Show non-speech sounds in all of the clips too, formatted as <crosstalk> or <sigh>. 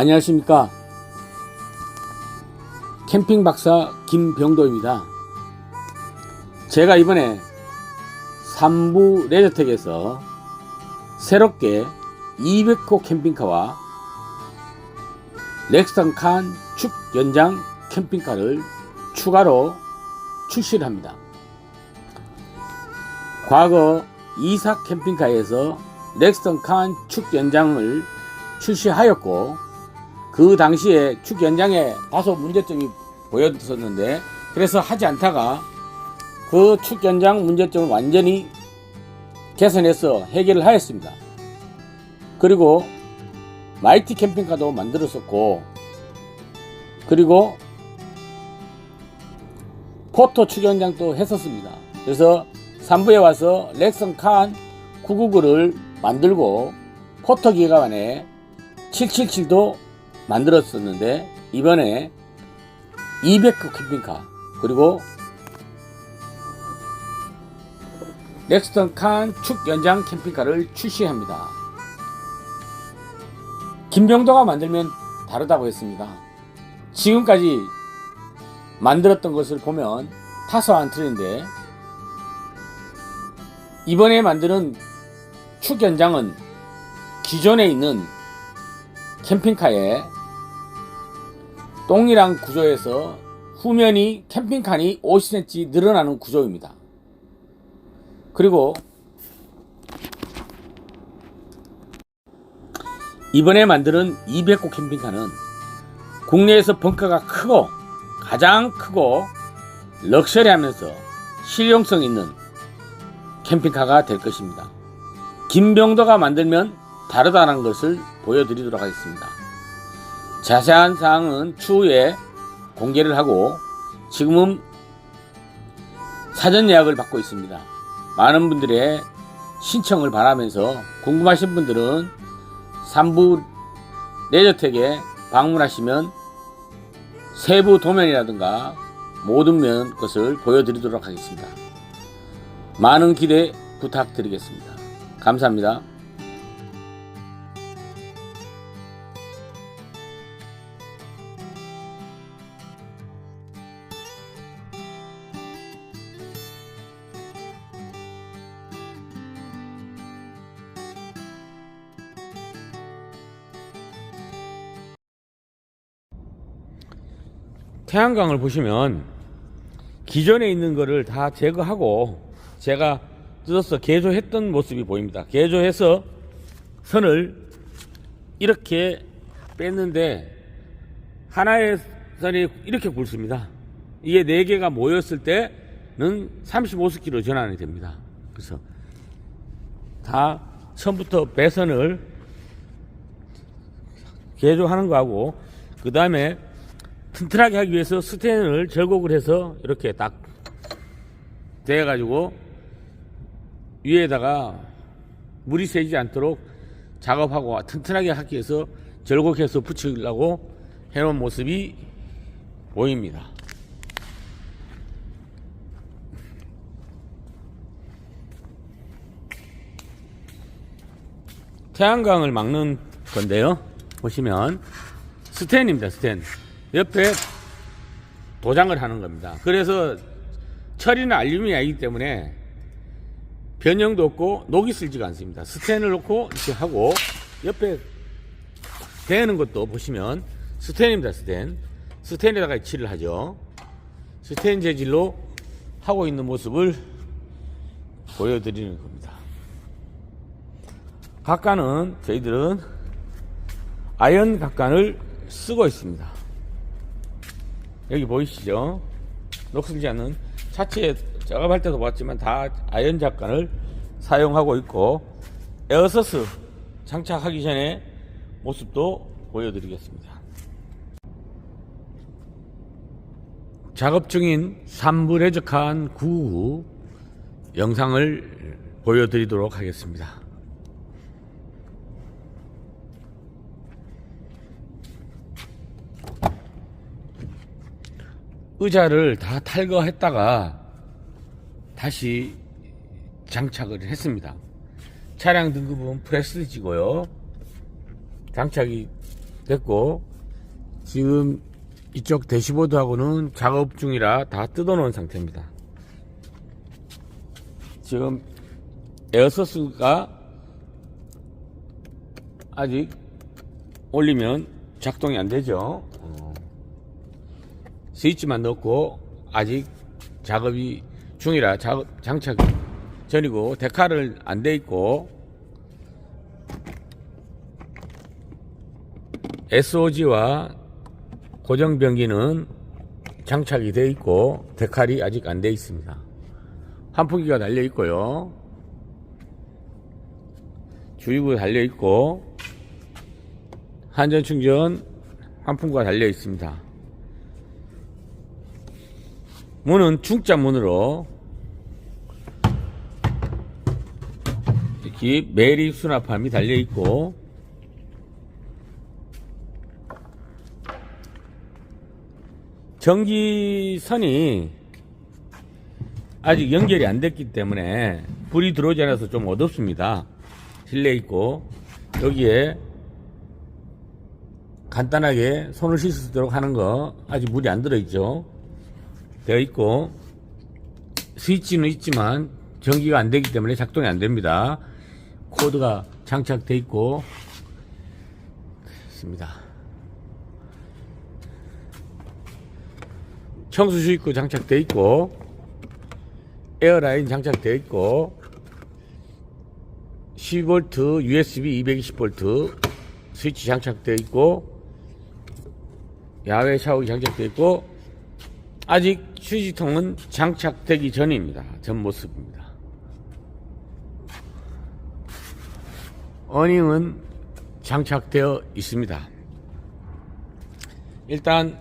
안녕하십니까. 캠핑 박사 김병도입니다. 제가 이번에 삼부 레저텍에서 새롭게 200호 캠핑카와 렉스턴 칸 축 연장 캠핑카를 추가로 출시를 합니다. 과거 이사 캠핑카에서 렉스턴 칸 축 연장을 출시하였고 그 당시에 축 연장에 다소 문제점이 보였었는데 그래서 하지 않다가 그 축 연장 문제점을 완전히 개선해서 해결을 하였습니다. 그리고 마이티 캠핑카도 만들었었고 그리고 포토 축 연장도 했었습니다. 그래서 3부에 와서 렉선 칸 999를 만들고 포토 기가만에 777도 만들었었는데 이번에 200호 캠핑카 그리고 넥스턴 칸 축 연장 캠핑카를 출시합니다. 김병도가 만들면 다르다고 했습니다. 지금까지 만들었던 것을 보면 타서 안 틀린데 이번에 만드는 축 연장은 기존에 있는 캠핑카의 동일한 구조에서 후면이 캠핑칸이 50cm 늘어나는 구조입니다. 그리고 이번에 만드는 200호 캠핑카는 국내에서 벙커가 크고 가장 크고 럭셔리하면서 실용성 있는 캠핑카가 될 것입니다. 김병도가 만들면 다르다는 것을 보여드리도록 하겠습니다. 자세한 사항은 추후에 공개를 하고 지금은 사전 예약을 받고 있습니다. 많은 분들의 신청을 바라면서 궁금하신 분들은 3부 레저텍에 방문하시면 세부 도면이라든가 모든 면 것을 보여드리도록 하겠습니다. 많은 기대 부탁드리겠습니다. 감사합니다. 태양광을 보시면 기존에 있는 거를 다 제거하고 제가 뜯어서 개조했던 모습이 보입니다. 개조해서 선을 이렇게 뺐는데 하나의 선이 이렇게 굵습니다. 이게 네 개가 모였을 때는 35스키로 전환이 됩니다. 그래서 다 처음부터 배선을 개조하는 거하고 그 다음에 튼튼하게 하기 위해서 스텐을 절곡을 해서 이렇게 딱 대가지고 위에다가 물이 새지 않도록 작업하고 튼튼하게 하기 위해서 절곡해서 붙이려고 해놓은 모습이 보입니다. 태양광을 막는 건데요. 보시면 스텐입니다. 스텐. 옆에 도장을 하는 겁니다. 그래서 철이나 알루미늄이 아니기 때문에 변형도 없고 녹이 슬지가 않습니다. 스텐을 놓고 이렇게 하고 옆에 대는 것도 보시면 스텐입니다. 스텐. 스텐에다가 칠을 하죠. 스텐 재질로 하고 있는 모습을 보여드리는 겁니다. 각관은 저희들은 아연 각관을 쓰고 있습니다. 여기 보이시죠? 녹슬지 않는 차체에 작업할 때도 봤지만 다 아연 작관을 사용하고 있고 에어서스 장착하기 전에 모습도 보여드리겠습니다. 작업 중인 3부 레저칸 9 영상을 보여드리도록 하겠습니다. 의자를 다 탈거했다가 다시 장착을 했습니다. 차량 등급은 프레스티지고요. 장착이 됐고 지금 이쪽 대시보드하고는 작업 중이라 다 뜯어놓은 상태입니다. 지금 에어소스가 아직 올리면 작동이 안 되죠. 어. 스위치만 넣고 아직 작업이 중이라 작업 장착 전이고 데칼을 안 돼 있고 SOG와 고정 변기는 장착이 돼 있고 데칼이 아직 안 돼 있습니다. 환풍기가 달려 있고요. 주유구 달려 있고 한전 충전 환풍구가 달려 있습니다. 문은 중자 문으로 이렇게 매립 수납함이 달려 있고 전기선이 아직 연결이 안 됐기 때문에 불이 들어오지 않아서 좀 어둡습니다. 실내 있고 여기에 간단하게 손을 씻을 수 있도록 하는 거 아직 물이 안 들어있죠. 되어 있고 스위치는 있지만 전기가 안 되기 때문에 작동이 안 됩니다. 코드가 장착돼 있고 있습니다. 청수주 입구 장착돼 있고 에어라인 장착돼 있고 12V USB 220V 스위치 장착되어 있고 야외 샤워기 장착되어 있고 아직 휴지통은 장착되기 전입니다. 전 모습입니다. 어닝은 장착되어 있습니다. 일단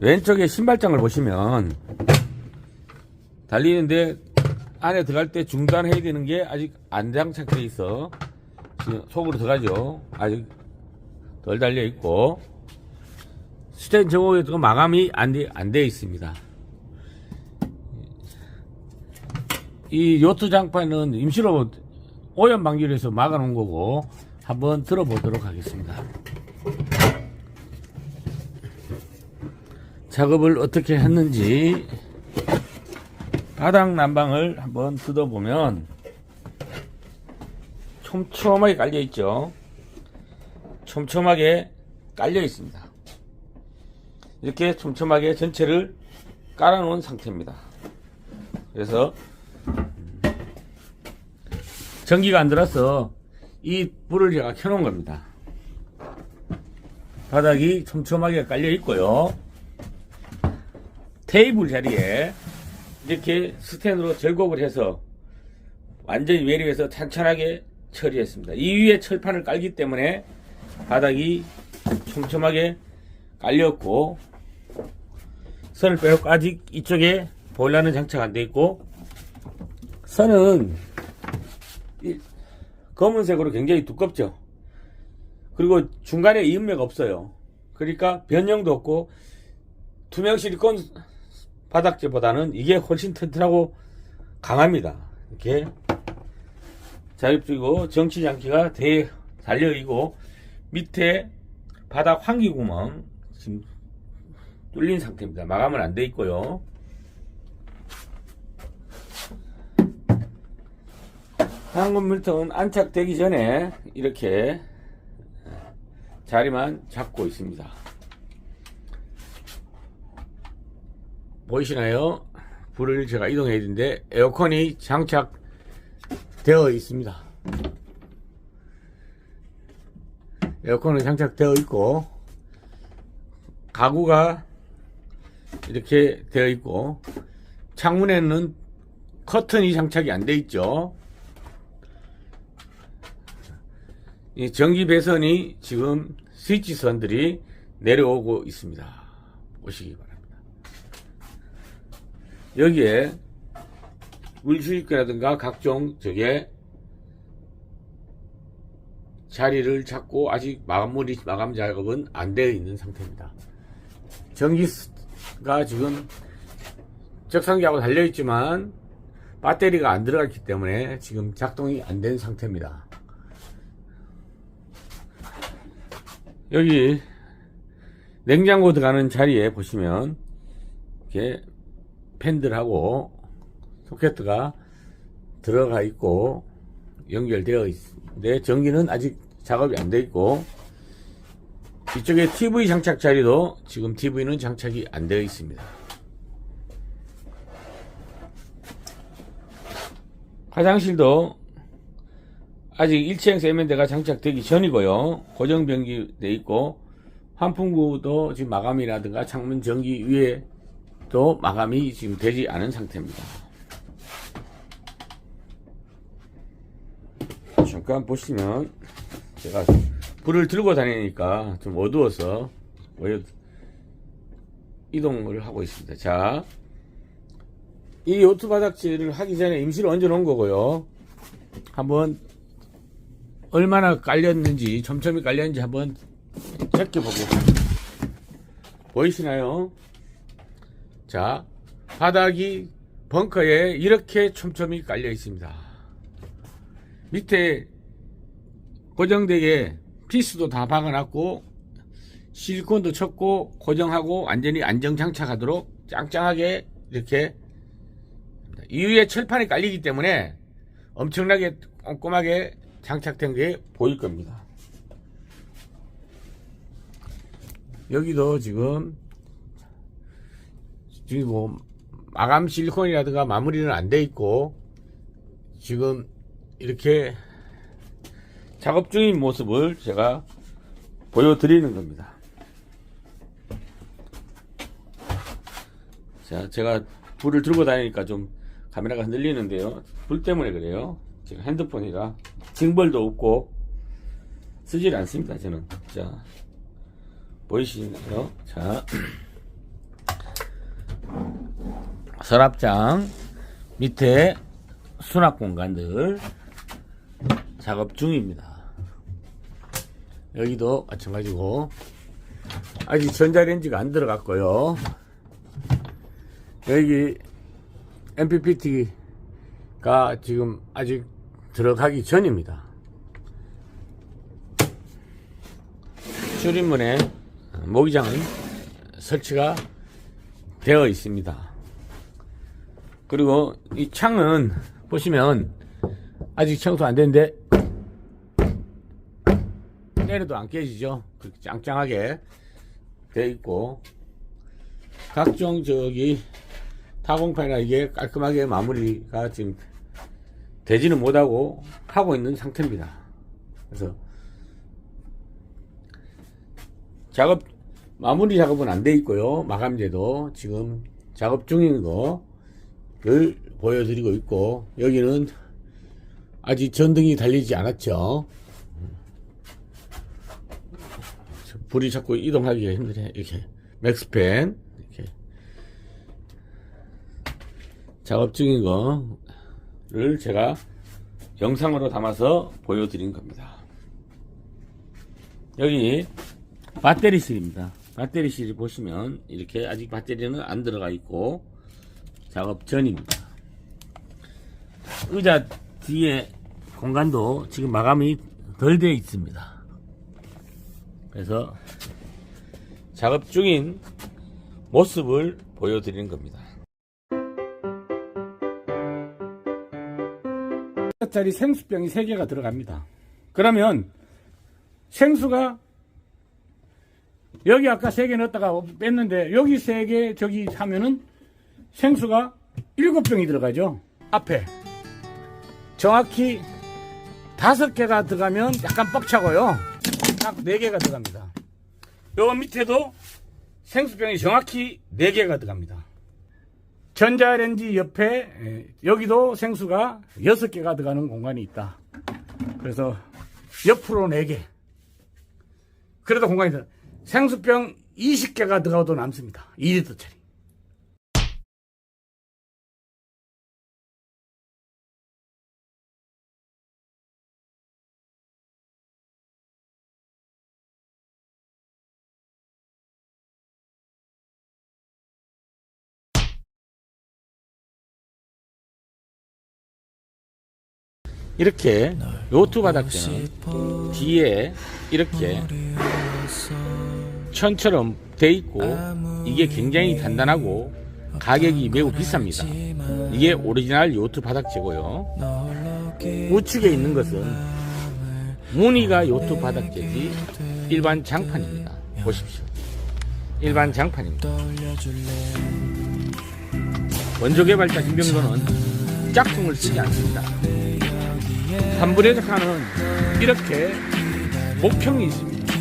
왼쪽에 신발장을 보시면 달리는데 안에 들어갈 때 중단해야 되는 게 아직 안 장착되어 있어 속으로 들어가죠. 아직 덜 달려 있고 스탠 정호에도 마감이 안 돼, 안 돼 있습니다. 이 요트 장판은 임시로 오염 방지를 해서 막아 놓은 거고 한번 들어보도록 하겠습니다. 작업을 어떻게 했는지 바닥 난방을 한번 뜯어보면 촘촘하게 깔려 있죠. 촘촘하게 깔려 있습니다. 이렇게 촘촘하게 전체를 깔아놓은 상태입니다. 그래서 음, 전기가 안 들어서 이 불을 제가 켜놓은 겁니다. 바닥이 촘촘하게 깔려 있고요. 테이블 자리에 이렇게 스탠으로 절곡을 해서 완전히 외리해서 찬찬하게 처리했습니다. 이 위에 철판을 깔기 때문에 바닥이 촘촘하게 깔렸고 선을 빼놓고 아직 이쪽에 보일러는 장착 안 돼 있고 선은 이 검은색으로 굉장히 두껍죠. 그리고 중간에 이음매가 없어요. 그러니까 변형도 없고 투명 실리콘 바닥재보다는 이게 훨씬 튼튼하고 강합니다. 이렇게 자립적이고 정치 장치가 대 달려 있고 밑에 바닥 환기 구멍 지금 뚫린 상태입니다. 마감은 안 돼 있고요. 항공 밀통은 안착되기 전에 이렇게 자리만 잡고 있습니다. 보이시나요? 불을 제가 이동해야 되는데 에어컨이 장착되어 있습니다. 에어컨은 장착되어 있고 가구가 이렇게 되어 있고 창문에는 커튼이 장착이 안돼 있죠. 이 전기 배선이 지금 스위치 선들이 내려오고 있습니다. 보시기 바랍니다. 여기에 물수입기라든가 각종 저게 자리를 잡고 아직 마무리 마감 작업은 안 되어 있는 상태입니다. 전기 가 지금 적상기하고 달려 있지만 배터리가 안 들어갔기 때문에 지금 작동이 안 된 상태입니다. 여기 냉장고 들어가는 자리에 보시면 이렇게 팬들하고 소켓트가 들어가 있고 연결되어 있는데 전기는 아직 작업이 안돼 있고 이쪽에 TV 장착 자리도 지금 TV는 장착이 안 되어 있습니다. 화장실도 아직 1층 세면대가 장착되기 전이고요. 고정 변기 돼 있고 환풍구도 지금 마감이라든가 창문 전기 위에도 마감이 지금 되지 않은 상태입니다. 잠깐 보시면 제가 불을 들고 다니니까 좀 어두워서 이동을 하고 있습니다. 자, 이 요트 바닥재를 하기 전에 임시로 얹어 놓은 거고요. 한번 얼마나 깔렸는지 촘촘히 깔렸는지 한번 보겠습니다. 보이시나요? 자, 바닥이 벙커에 이렇게 촘촘히 깔려 있습니다. 밑에 고정되게 피스도 다 박아놨고 실리콘도 쳤고 고정하고 완전히 안정 장착하도록 짱짱하게 이렇게 이 위에 철판이 깔리기 때문에 엄청나게 꼼꼼하게 장착된 게 보일 겁니다. 여기도 지금 지금 뭐 마감 실리콘이라든가 마무리는 안 돼 있고 지금 이렇게 작업 중인 모습을 제가 보여드리는 겁니다. 자, 제가 불을 들고 다니니까 좀 카메라가 흔들리는데요. 불 때문에 그래요. 제가 핸드폰이라 징벌도 없고 쓰질 않습니다. 저는. 자, 보이시나요? 자, <clears throat> 서랍장 밑에 수납 공간들 작업 중입니다. 여기도 마찬가지고 아직 전자레인지가 안 들어갔고요. 여기 MPPT가 지금 아직 들어가기 전입니다. 출입문에 모기장은 설치가 되어 있습니다. 그리고 이 창은 보시면 아직 청소 안 됐는데 때려도 안 깨지죠. 그렇게 짱짱하게 되어 있고 각종 저기 타공판이나 이게 깔끔하게 마무리가 지금 되지는 못하고 하고 있는 상태입니다. 그래서 작업 마무리 작업은 안 돼 있고요. 마감재도 지금 작업 중인 거를 보여드리고 있고 여기는 아직 전등이 달리지 않았죠. 불이 자꾸 이동하기가 힘드네. 이렇게 맥스팬 이렇게 작업 중인 거를 제가 영상으로 담아서 보여드린 겁니다. 여기 배터리실입니다. 배터리실을 보시면 이렇게 아직 배터리는 안 들어가 있고 작업 전입니다. 의자 뒤에 공간도 지금 마감이 덜 되어 있습니다. 그래서 작업 중인 모습을 보여드리는 겁니다. 짜리 생수병이 3개가 들어갑니다. 그러면 생수가 여기 아까 3개 넣었다가 뺐는데 여기 3개 저기 하면은 생수가 7병이 들어가죠. 앞에 정확히 5개가 들어가면 약간 뻑차고요. 딱 4개가 들어갑니다. 요 밑에도 생수병이 정확히 4개가 들어갑니다. 전자레인지 옆에 에, 여기도 생수가 6개가 들어가는 공간이 있다. 그래서 옆으로 4개. 그래도 공간이 들어. 생수병 20개가 들어가도 남습니다. 2리터짜리. 이렇게 요트 바닥재는 뒤에 이렇게 천처럼 돼 있고 이게 굉장히 단단하고 가격이 매우 비쌉니다. 이게 오리지널 요트 바닥재고요. 우측에 있는 것은 무늬가 요트 바닥재지 일반 장판입니다. 보십시오. 일반 장판입니다. 원조 개발자 김병도는 짝퉁을 쓰지 않습니다. 삼불해적하는 이렇게 목형이 있습니다.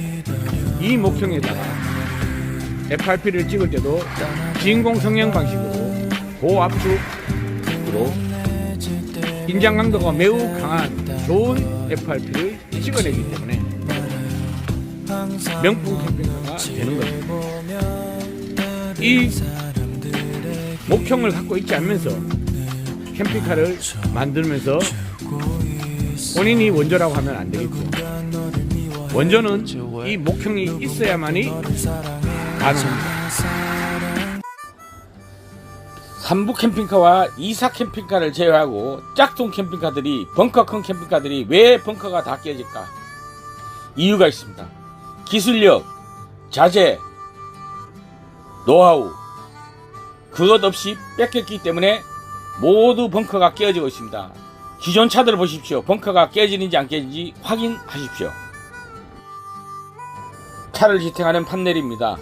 이 목형에다가 FRP를 찍을 때도 진공 성형 방식으로 고압축으로 인장 강도가 매우 강한 좋은 FRP를 찍어내기 때문에 명품 캠핑카가 되는 겁니다. 이 목형을 갖고 있지 않으면서 캠핑카를 만들면서 본인이 원조라고 하면 안 되겠죠. 원조는 이 목형이 있어야만이 가능합니다. 3부 캠핑카와 2사 캠핑카를 제외하고 짝퉁 캠핑카들이 벙커 큰 캠핑카들이 왜 벙커가 다 깨질까? 이유가 있습니다. 기술력, 자재, 노하우 그것 없이 뺏겼기 때문에 모두 벙커가 깨어지고 있습니다. 기존 차들을 보십시오. 벙커가 깨지는지 안 깨지는지 확인하십시오. 차를 지탱하는 판넬입니다.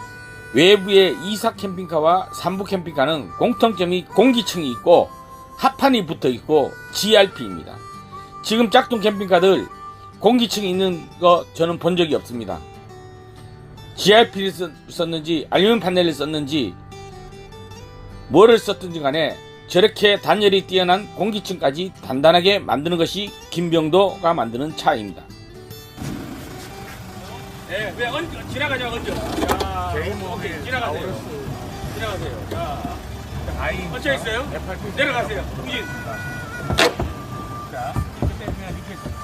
외부의 2사 캠핑카와 3부 캠핑카는 공통점이 공기층이 있고 합판이 붙어 있고 GRP입니다. 지금 짝퉁 캠핑카들 공기층이 있는 거 저는 본 적이 없습니다. GRP를 썼- 썼는지 알루미늄 판넬을 썼는지 뭐를 썼든지 간에 저렇게 단열이 뛰어난 공기층까지 단단하게 만드는 것이 김병도가 만드는 차입니다. 네, 왜 얹어, 지나가자 얹어. 야, 오케이, 지나가세요. 지나가세요. 자, 얹혀 있어요? 내려가세요. 후진. 자,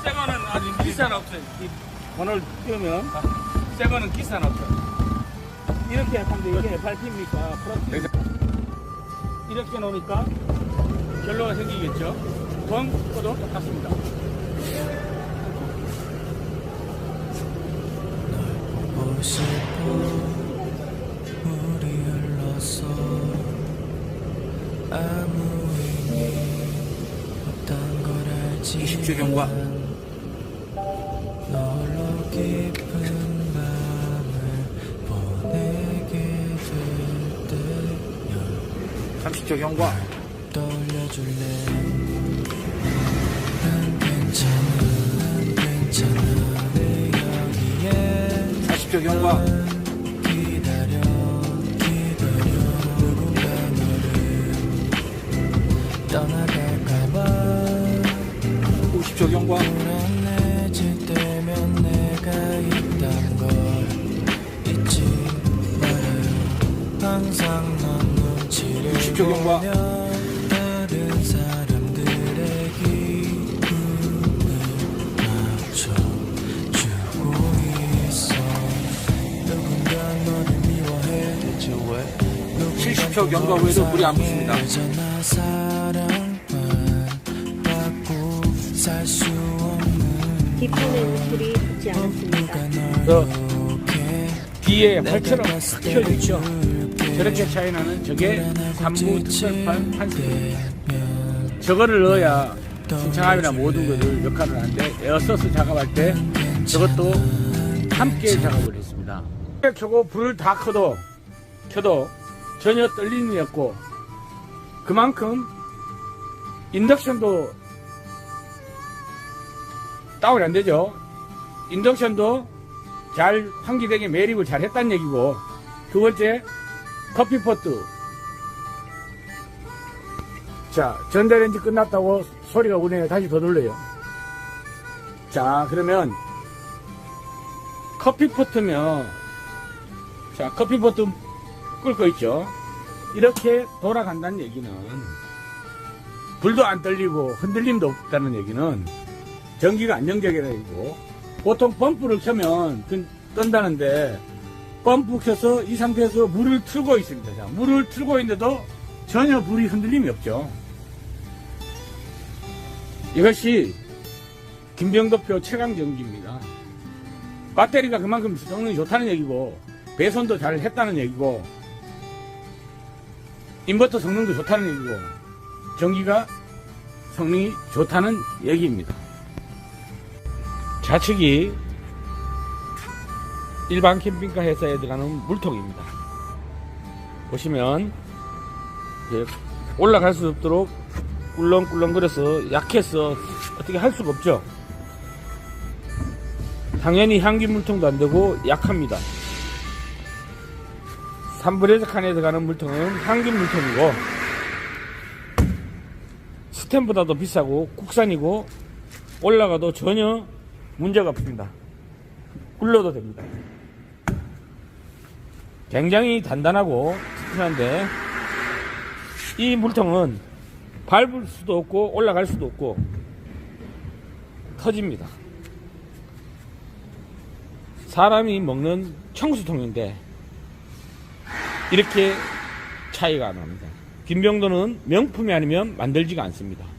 새 거는 아직 기산 없어요. 이 번호를 띄우면 새 거는 기산 없어요. 이렇게 하면 이게 밟힙니까? 플러스 이렇게 놓으니까 결로가 생기겠죠? 벙커도 똑같습니다. 20초 경과. 때면 30초 경과. 떠올려줄래 난 괜찮아 난 괜찮아 내 여기에 40초 경과. 20회 경과 후에도 물이 안 붙습니다. 뒤에 활처럼 튀어있죠. 저렇게 차이 나는 저게 3부 특별판 판세입니다. 저거를 넣어야 신창함이나 모든 것을 역할을 하는데 에어서스 작업할 때 저것도 함께 작업을 했습니다. 저거 불을 다 켜도 켜도 전혀 떨림이 없고 그만큼 인덕션도 다운이 안 되죠. 인덕션도 잘 환기되게 매립을 잘 했다는 얘기고 두 번째 커피포트. 자 전자레인지 끝났다고 소리가 우리네 다시 더 돌려요. 자 그러면 커피포트면 자 커피포트 끓고 있죠 이렇게 돌아간다는 얘기는 불도 안 떨리고 흔들림도 없다는 얘기는 전기가 안정적이라는 얘기고 보통 펌프를 켜면 그 뜬다는데 펌프 켜서 이 상태에서 물을 틀고 있습니다. 자, 물을 틀고 있는데도 전혀 불이 흔들림이 없죠. 이것이 김병도표 최강 전기입니다. 배터리가 그만큼 성능이 좋다는 얘기고 배선도 잘 했다는 얘기고 인버터 성능도 좋다는 얘기고 전기가 성능이 좋다는 얘기입니다. 좌측이 일반 캠핑카 회사에 들어가는 물통입니다. 보시면 올라갈 수 없도록 꿀렁꿀렁거려서 약해서 어떻게 할 수가 없죠. 당연히 향기 물통도 안 되고 약합니다. 삼브레즈 칸에 들어가는 물통은 향기 물통이고 스템보다도 비싸고 국산이고 올라가도 전혀 문제가 없습니다. 굴러도 됩니다. 굉장히 단단하고 튼튼한데 이 물통은 밟을 수도 없고 올라갈 수도 없고 터집니다. 사람이 먹는 청수통인데 이렇게 차이가 납니다. 김병도는 명품이 아니면 만들지가 않습니다.